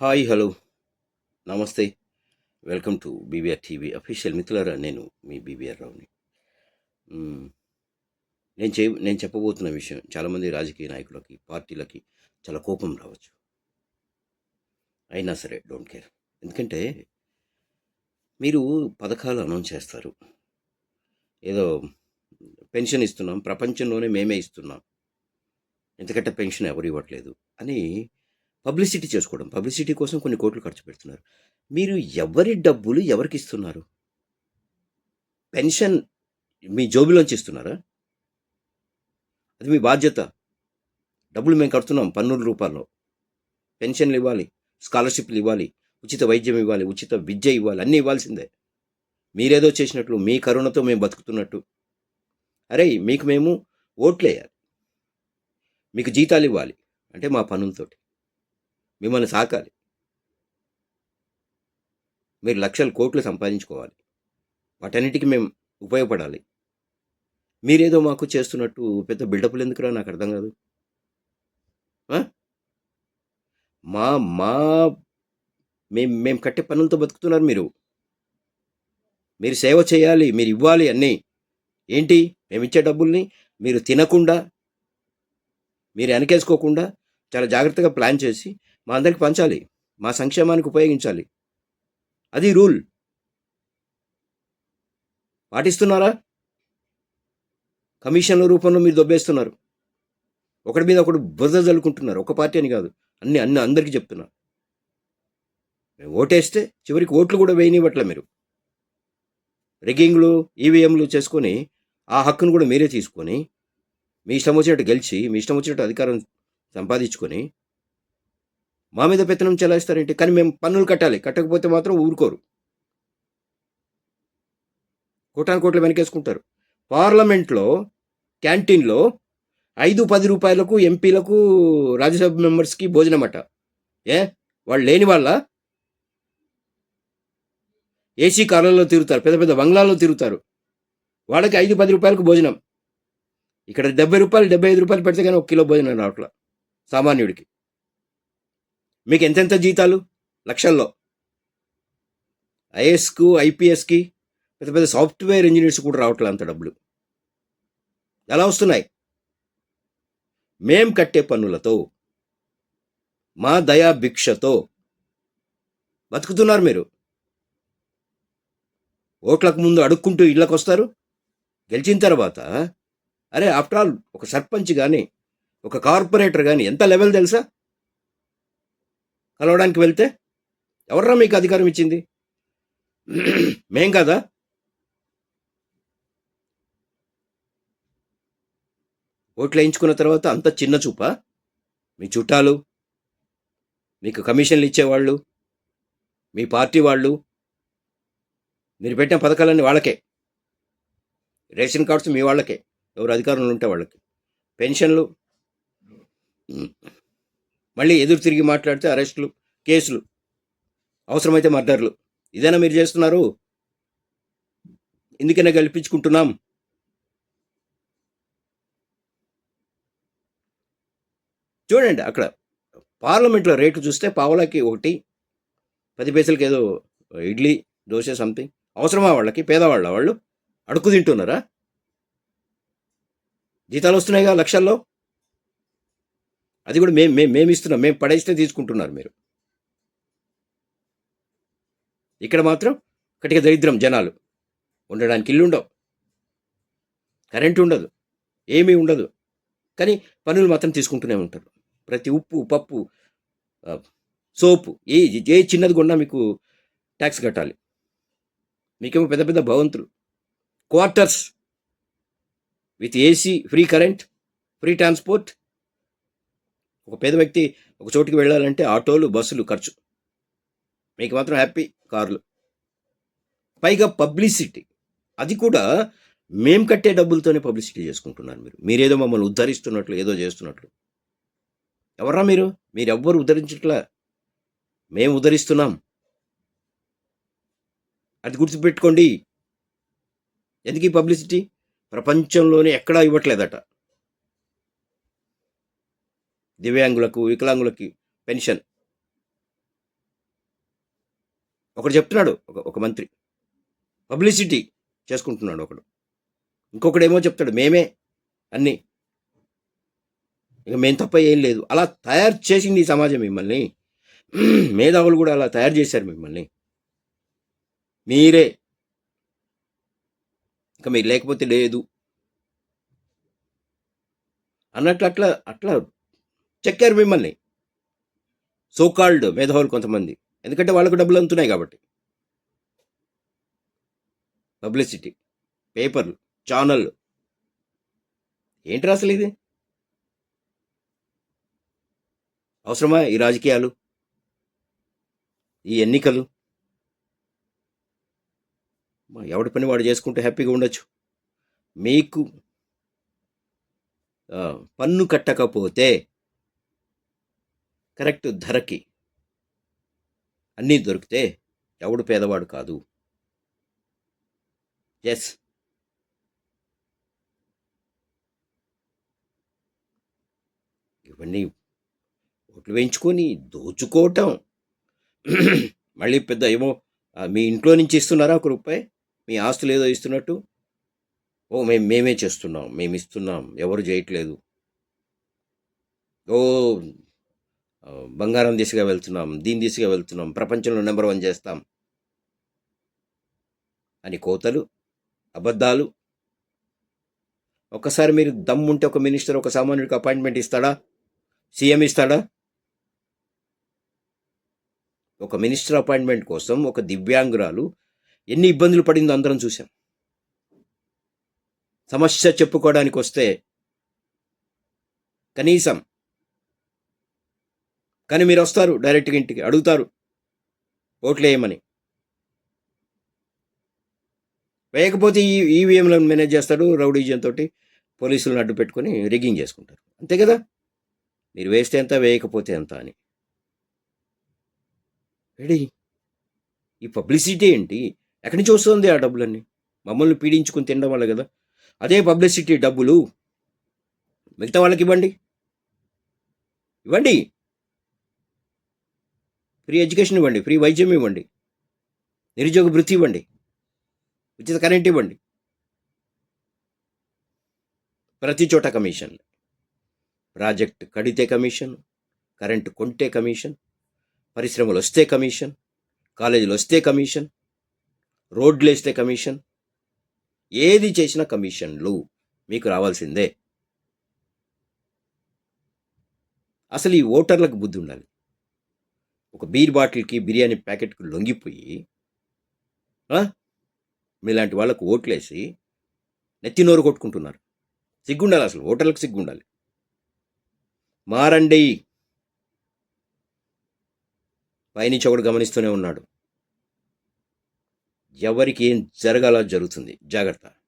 Hi hello. నమస్తే. Welcome to BBR TV official మిత్రులారా నేను మీ బీబీఆర్ రావుని. నేను చే నేను చెప్పబోతున్న విషయం చాలామంది రాజకీయ నాయకులకి పార్టీలకి చాలా కోపం రావచ్చు. అయినా సరే డోంట్ కేర్. ఎందుకంటే మీరు పథకాలు అనౌన్స్ చేస్తారు. ఏదో పెన్షన్ ఇస్తున్నాం ప్రపంచంలోనే మేమే ఇస్తున్నాం. ఎందుకంటే పెన్షన్ ఎవరు ఇవ్వట్లేదు అని పబ్లిసిటీ చేసుకోవడం పబ్లిసిటీ కోసం కొన్ని కోట్లు ఖర్చు పెడుతున్నారు. మీరు ఎవరి డబ్బులు ఎవరికి ఇస్తున్నారు? పెన్షన్ మీ జోబులోంచి ఇస్తున్నారా? అది మీ బాధ్యత. డబ్బులు మేము కడుతున్నాం పన్నుల రూపాల్లో. పెన్షన్లు ఇవ్వాలి స్కాలర్షిప్లు ఇవ్వాలి ఉచిత వైద్యం ఇవ్వాలి ఉచిత విద్య ఇవ్వాలి అన్నీ ఇవ్వాల్సిందే. మీరేదో చేసినట్లు మీ కరోనాతో మేము బతుకుతున్నట్టు. అరే మీకు మేము ఓట్లేయాలి. మీకు జీతాలు ఇవ్వాలి. అంటే మా పనులతోటి మిమ్మల్ని సాకాలి. మీరు లక్షల కోట్లు సంపాదించుకోవాలి. వాటన్నిటికీ మేము ఉపయోగపడాలి. మీరేదో మాకు చేస్తున్నట్టు పెద్ద బిల్డప్లు ఎందుకురా? నాకు అర్థం కాదు. మా మా మేము మేము కట్టే పనులతో బతుకుతున్నారు మీరు. మీరు సేవ చేయాలి మీరు ఇవ్వాలి అన్నీ. ఏంటి? మేము ఇచ్చే డబ్బుల్ని మీరు తినకుండా మీరు వెనకేసుకోకుండా చాలా జాగ్రత్తగా ప్లాన్ చేసి మా అందరికి పంచాలి. మా సంక్షేమానికి ఉపయోగించాలి. అది రూల్. పాటిస్తున్నారా? కమిషన్ల రూపంలో మీరు దొబ్బేస్తున్నారు. ఒకటి మీద ఒకడు బురద జల్లుకుంటున్నారు. ఒక పార్టీ అని కాదు. అన్ని అన్ని అందరికీ చెప్తున్నా. మేము ఓటేస్తే చివరికి ఓట్లు కూడా వేయనివ్వట్లే మీరు. రిగ్గింగ్లు ఈవీఎంలు చేసుకొని ఆ హక్కును కూడా మీరే తీసుకొని మీ ఇష్టం వచ్చినట్టు గెలిచి మీ ఇష్టం వచ్చినట్టు అధికారం సంపాదించుకొని మా మీద పెత్తనం చెలాయిస్తారేంటి? కానీ మేము పన్నులు కట్టాలి. కట్టకపోతే మాత్రం ఊరుకోరు. కోటాను కోట్లు వెనకేసుకుంటారు. పార్లమెంట్లో క్యాంటీన్లో ఐదు పది రూపాయలకు ఎంపీలకు రాజ్యసభ మెంబర్స్కి భోజనం అట ఏ? వాళ్ళు లేని వాళ్ళ? ఏసీ కార్లలో తిరుగుతారు. పెద్ద పెద్ద బంగ్లాల్లో తిరుగుతారు. వాళ్ళకి ఐదు పది రూపాయలకు భోజనం. ఇక్కడ డెబ్బై రూపాయలు డెబ్బై ఐదు రూపాయలు పెడితే కానీ ఒక కిలో భోజనం రావట్లా. సామాన్యుడికి. మీకు ఎంతెంత జీతాలు? లక్షల్లో. ఐఏఎస్కు ఐపీఎస్కి పెద్ద పెద్ద సాఫ్ట్వేర్ ఇంజనీర్స్ కూడా రావట్లే అంత డబ్బులు. ఎలా వస్తున్నాయి? మేం కట్టే పన్నులతో మా దయా భిక్షతో బతుకుతున్నారు మీరు. ఓట్లకు ముందు అడుక్కుంటూ ఇళ్ళకు వస్తారు గెలిచిన తర్వాత అరే ఆఫ్టర్ ఆల్ ఒక సర్పంచ్ కానీ ఒక కార్పొరేటర్ కానీ ఎంత లెవెల్ తెలుసా? కలవడానికి వెళ్తే? ఎవర్రా మీకు అధికారం ఇచ్చింది? మేం కదా? ఓట్లు వేయించుకున్న తర్వాత అంత చిన్న చూప? మీ చుట్టాలు? మీకు కమిషన్లు ఇచ్చేవాళ్ళు? మీ పార్టీ వాళ్ళు? మీరు పెట్టిన పథకాలన్నీ వాళ్ళకే. రేషన్ కార్డ్స్ మీ వాళ్ళకే. ఎవరు అధికారంలో ఉంటే వాళ్ళకి. పెన్షన్లు? మళ్ళీ ఎదురు తిరిగి మాట్లాడితే అరెస్టులు కేసులు అవసరమైతే మర్డర్లు. ఇదేనా మీరు చేస్తున్నారు? ఎందుకైనా గెలిపించుకుంటున్నాం. చూడండి అక్కడ పార్లమెంట్లో రేటు చూస్తే పావలాకి ఒకటి పది పైసలకి ఏదో ఇడ్లీ దోశ సంథింగ్. అవసరమా వాళ్ళకి? పేదవాళ్ళ వాళ్ళు అడుక్కు తింటున్నారా? జీతాలు వస్తున్నాయిగా లక్షల్లో? అది కూడా మేము మేము మేము ఇస్తున్నాం. మేము పడేస్తే తీసుకుంటున్నారు మీరు. ఇక్కడ మాత్రం కటిక దరిద్రం జనాలు. ఉండడానికి ఇల్లు ఉండవు కరెంటు ఉండదు. ఏమీ ఉండదు. కానీ పనులు మాత్రం తీసుకుంటూనే ఉంటారు. ప్రతి ఉప్పు పప్పు సోపు ఏ ఏ చిన్నది కొన్నా మీకు ట్యాక్స్ కట్టాలి. మీకేమో పెద్ద పెద్ద భవంతులు. Quarters with AC free current free transport ఒక పేద వ్యక్తి ఒక చోటుకి వెళ్ళాలంటే ఆటోలు బస్సులు ఖర్చు. మీకు మాత్రం హ్యాపీ కార్లు. పైగా పబ్లిసిటీ. అది కూడా మేం కట్టే డబ్బులతోనే పబ్లిసిటీ చేసుకుంటున్నారు మీరు. మీరేదో మమ్మల్ని ఉద్ధరిస్తున్నట్లు ఏదో చేస్తున్నట్లు. ఎవరా మీరు? మీరు ఎవ్వరు ఉద్ధరించట్లా? మేము ఉద్ధరిస్తున్నాం. అది గుర్తుపెట్టుకోండి. ఎందుకు ఈ పబ్లిసిటీ? ప్రపంచంలోనే ఎక్కడా ఇవ్వట్లేదట. దివ్యాంగులకు వికలాంగులకి పెన్షన్. ఒకడు చెప్తున్నాడు ఒక ఒక మంత్రి. పబ్లిసిటీ చేసుకుంటున్నాడు ఒకడు. ఇంకొకడేమో చెప్తాడు మేమే అన్నీ. ఇక మేము తప్ప ఏం లేదు. అలా తయారు చేసింది ఈ సమాజం మిమ్మల్ని. మేధావులు కూడా అలా తయారు చేశారు మిమ్మల్ని. మీరే. ఇంకా మీరు లేకపోతే లేదు. అన్నట్లు అట్లా అట్లా చెక్కారు మిమ్మల్ని. సోకాల్డ్ మేధావులు కొంతమంది. ఎందుకంటే వాళ్ళకు డబ్బులు అందుతున్నాయి కాబట్టి. పబ్లిసిటీ పేపర్లు ఛానళ్ళు ఏంటి అసలు ఇది? అవసరమా ఈ రాజకీయాలు? ఈ ఎన్నికలు? ఎవడి పని వాడు చేసుకుంటే హ్యాపీగా ఉండొచ్చు. మీకు పన్ను కట్టకపోతే కరెక్ట్ ధరకి అన్నీ దొరికితే ఎవడు పేదవాడు కాదు. ఎస్ ఇవన్నీ ఓట్లు వేయించుకొని దోచుకోవటం. మళ్ళీ పెద్ద ఏమో మీ ఇంట్లో నుంచి ఇస్తున్నారా ఒక రూపాయి? మీ ఆస్తులు ఏదో ఇస్తున్నట్టు? ఓ మేము మేమే చేస్తున్నాం మేము ఇస్తున్నాం ఎవరు చేయట్లేదు ఓ బంగారం దిశగా వెళ్తున్నాం దీని దిశగా వెళ్తున్నాం ప్రపంచంలో నెంబర్ వన్ చేస్తాం అని కోతలు అబద్ధాలు. ఒకసారి మీరు దమ్ముంటే ఒక మినిస్టర్ ఒక సామాన్యుడికి అపాయింట్మెంట్ ఇస్తాడా? సీఎం ఇస్తాడా? ఒక మినిస్టర్ అపాయింట్మెంట్ కోసం ఒక దివ్యాంగురాలు ఎన్ని ఇబ్బందులు పడిందో అందరం చూసాం సమస్య చెప్పుకోవడానికి వస్తే కనీసం కానీ మీరు వస్తారు డైరెక్ట్గా ఇంటికి అడుగుతారు. ఓట్లు వేయమని. వేయకపోతే ఈ ఈవీఎంలను మేనేజ్ చేస్తాడు రౌడీజన్ తోటి పోలీసులను అడ్డు పెట్టుకొని రిగ్గింగ్ చేసుకుంటారు. అంతే కదా? మీరు వేస్తే ఎంత వేయకపోతే ఎంత అని. రెడీ ఈ పబ్లిసిటీ ఏంటి? ఎక్కడి నుంచి వస్తుంది ఆ డబ్బులన్నీ? మమ్మల్ని పీడించుకుని తినడం వల్ల కదా? అదే పబ్లిసిటీ డబ్బులు. మిగతా వాళ్ళకి ఇవ్వండి. ఇవ్వండి. ఫ్రీ ఎడ్యుకేషన్ ఇవ్వండి ఫ్రీ వైద్యం ఇవ్వండి నిరుద్యోగ వృత్తి ఇవ్వండి ఉచిత కరెంట్ ఇవ్వండి. ప్రతి చోట కమిషన్ ప్రాజెక్ట్ కడితే కమిషన్ కరెంటు కొంటే కమిషన్ పరిశ్రమలు వస్తే కమిషన్ కాలేజీలు వస్తే కమిషన్ రోడ్లు వేస్తే కమిషన్ ఏది చేసినా కమిషన్లు మీకు రావాల్సిందే. అసలు ఈ ఓటర్లకు బుద్ధి ఉండాలి. ఒక బీర్ బాటిల్కి బిర్యానీ ప్యాకెట్కి లొంగిపోయి మీలాంటి వాళ్ళకు ఓట్లేసి నెత్తి నోరు కొట్టుకుంటున్నారు. సిగ్గుండాలి అసలు ఓటర్లకు సిగ్గుండాలి. మారండి. పైనుంచి ఒకడు గమనిస్తూనే ఉన్నాడు. ఎవరికి ఏం జరగాలో జరుగుతుంది. జాగ్రత్త.